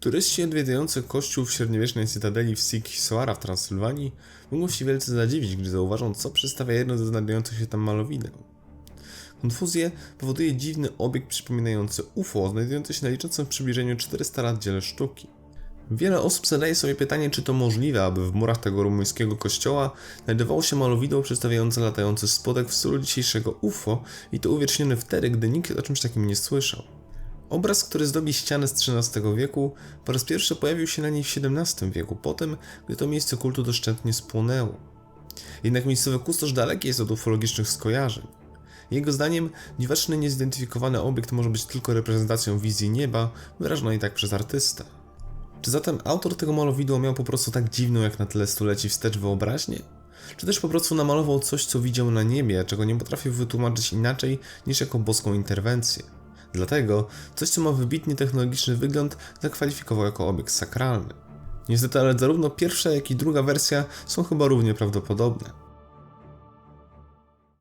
Turyści odwiedzający kościół w średniowiecznej cytadeli w Sikhiswara w Transylwanii mogą się wielce zadziwić, gdy zauważą, co przedstawia jedno ze znajdujących się tam malowideł. Konfuzję powoduje dziwny obiekt przypominający UFO, znajdujący się na liczącym w przybliżeniu 400 lat dziele sztuki. Wiele osób zadaje sobie pytanie, czy to możliwe, aby w murach tego rumuńskiego kościoła znajdowało się malowidło przedstawiające latający spodek w stylu dzisiejszego UFO i to uwiecznione wtedy, gdy nikt o czymś takim nie słyszał. Obraz, który zdobi ścianę z XIII wieku, po raz pierwszy pojawił się na niej w XVII wieku, po tym, gdy to miejsce kultu doszczętnie spłonęło. Jednak miejscowy kustosz daleki jest od ufologicznych skojarzeń. Jego zdaniem dziwaczny, niezidentyfikowany obiekt może być tylko reprezentacją wizji nieba, wyrażonej tak przez artystę. Czy zatem autor tego malowidła miał po prostu tak dziwną jak na tyle stuleci wstecz wyobraźnię? Czy też po prostu namalował coś, co widział na niebie, czego nie potrafił wytłumaczyć inaczej niż jako boską interwencję? Dlatego coś, co ma wybitnie technologiczny wygląd, zakwalifikował jako obiekt sakralny. Niestety, ale zarówno pierwsza, jak i druga wersja są chyba równie prawdopodobne.